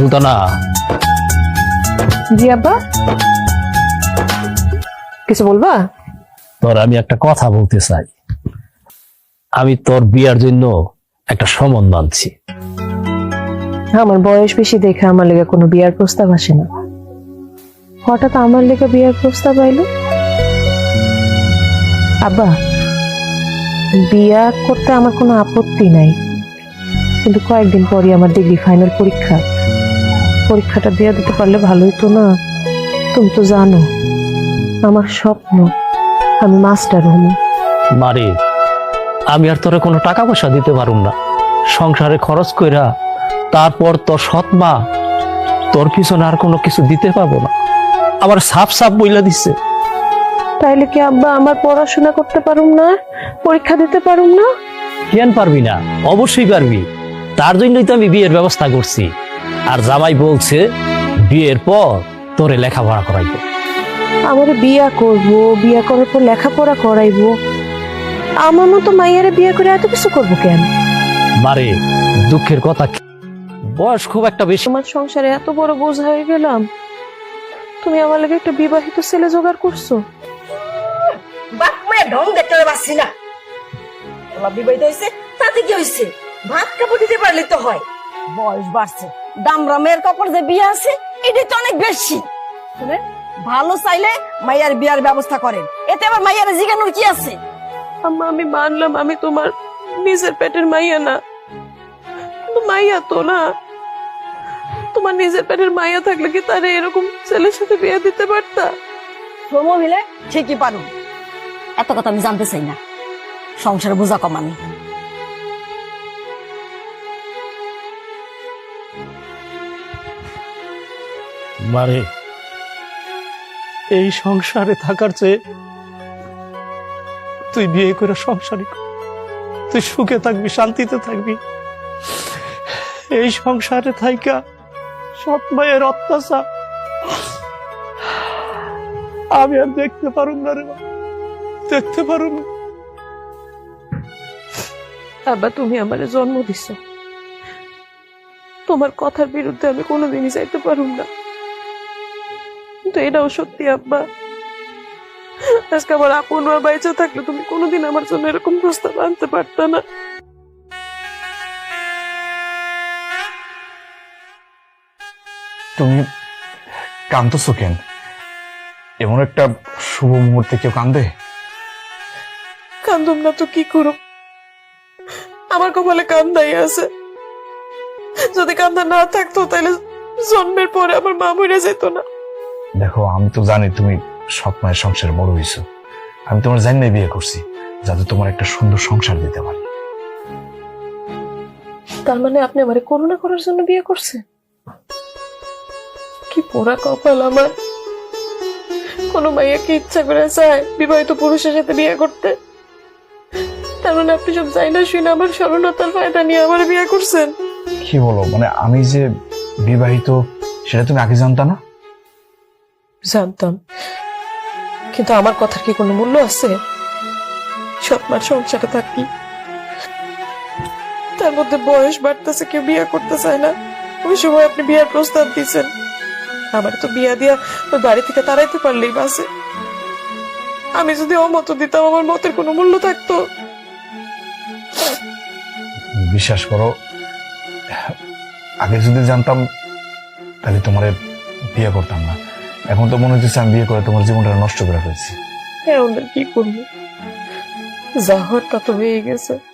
সুলতানা। জি আব্বা। কিছু বলবা? তোর আমি একটা কথা বলতে চাই। আমি তোর বিয়ার জন্য একটা সম্বন্ধ আনছি আমার বয়স বেশি দেখে আমার লেগে কোনো বিয়ার প্রস্তাব আসে না। হঠাৎ আমার লেগে বিয়ার প্রস্তাব আইলো? আব্বা বিয়া করতে আমার কোনো আপত্তি নাই। কিন্তু কয়েকদিন পরই আমার ডিগ্রি ফাইনাল পরীক্ষা। পরীক্ষাটা দিয়ে দিতে পারলে ভালোই তো না? তুমি তো জানো আমার স্বপ্ন আমি মাস্টার হব। মারে আমি আর তোরে কোনো টাকা পয়সা দিতে পারুম না। সংসারে খরচ কইরা তারপর তোর সৎ মা তোর পিছনে আর কোনো কিছু দিতে পারব না। আবার সাফ সাফ বইলা দিচ্ছে তাইলে কি আব্বা আমার পড়াশোনা করতে পারুম না? পরীক্ষা দিতে পারুম না? কেন পারবি না? অবশ্যই পারবি। তার জন্যই তো আমি বিয়ের ব্যবস্থা করছি। আর জামাই বলছে বিয়ের পর তোরে লেখাপড়া করাইবো। আমার বিয়া করব বিয়া করার পর লেখাপড়া করাইবো। আমার মতো মাইয়ারে বিয়ে করে এত কিছু করব কেন? মারে দুঃখের কথা কি? বয়স খুব একটা বেশি। তোমার সংসারে এত বড় বোঝা হয়ে গেলাম। তুমি আমার লাগে একটা বিবাহিত ছেলে জোগাড় করছ। বাপ মায়ের ঢং দেখতে পাচ্ছি না। ওলা বিবাহিত হয়েছে তাতে কি হয়েছে ভাত কাপড় দিতে পারলে তো হয়। বয়স বাড়ছে। দামরা মেয়ের কাপড় যে বিয়ে আছে এটি তো অনেক বেশি। শুনেন ভালো চাইলে মাইয়ার বিয়ার ব্যবস্থা করেন। এতে আবার মাইয়ার জিগানোর কি আছে? আম্মা আমি মানলাম আমি তোমার নিজের পেটের মাইয়া না। কিন্তু মাইয়া তো না। তোমার নিজের পেটের মাইয়া থাকলে কি তারে এরকম ছেলের সাথে বিয়ে দিতে পারতা? মিলে ঠিকই পারুন এত কথা আমি জানতে চাই না। সংসার বোঝা কমানি মারে। এই সংসারে থাকার চেয়ে তুই বিয়ে করে সংসারই কর। তুই সুখে থাকবি, শান্তিতে থাকবি। এই সংসারে থাইকা সৎ মায়ের অত্যাচার আমি আর দেখতে পারুম না রে দেখতে পারুম না। আব্বা, তুমি আমারে জন্ম দিছ। তোমার কথার বিরুদ্ধে আমি কোনোদিনই যাইতে পারুম না। কিন্তু এটাও সত্যি আব্বা। আজকে আমার আপন মা বাইচা থাকলে তুমি কোনোদিন আমার জন্য এরকম প্রস্তাব আনতে পারতা না। তুমি কান্দছো কেন? এমন একটা শুভ মুহূর্তে কেউ কান্দে কান্দুম না তো কি করো আমার কপালে কান্দাই আছে। যদি কান্দা না থাকতো তাহলে জন্মের পরে আমার মা মরে যেত না। দেখো আমি তো জানি তুমি সৎ মায়ের সংসারে বড় হয়েছো আমি তোমার জানি বিয়ে করছি যাতে তোমার একটা সুন্দর সংসার দিতে পারি। তার মানে আপনি আমারে করুণা করার জন্য বিয়ে করছে কি পোড়া কপাল আমার। কোন মাইয়া কি ইচ্ছা করে চায় বিবাহিত পুরুষের সাথে বিয়ে করতে। তার মানে আপনি সব যাই না শুনে আমার সরলতার ফায়দা নিয়ে আমার বিয়ে করছেন। কি বলো মানে আমি যে বিবাহিত সেটা তুমি আগে জানতা না? জানতাম। কিন্তু আমার কথার কি কোনো মূল্য আছে? সৎ মার সংসারে থাকি। তার মধ্যে বয়স বাড়তেছে, কেউ বিয়ে করতে চায় না। ওই সময় আপনি বিয়ার প্রস্তাব দিয়েছেন। আমার তো বিয়া দিয়া ওই বাড়ি থেকে তাড়াইতে পারলেই বাসে আমি যদি অমত দিতাম, আমার মতের কোনো মূল্য থাকতো। বিশ্বাস করো, আগে যদি জানতাম, তাহলে তোমার বিয়ে করতাম না। এখন তো মনে হচ্ছে আমি বিয়ে করে তোমার জীবনটা নষ্ট করে ফেলছি। হ্যাঁ ওদের কি করব? যা হওয়ার তা তো হয়ে গেছে।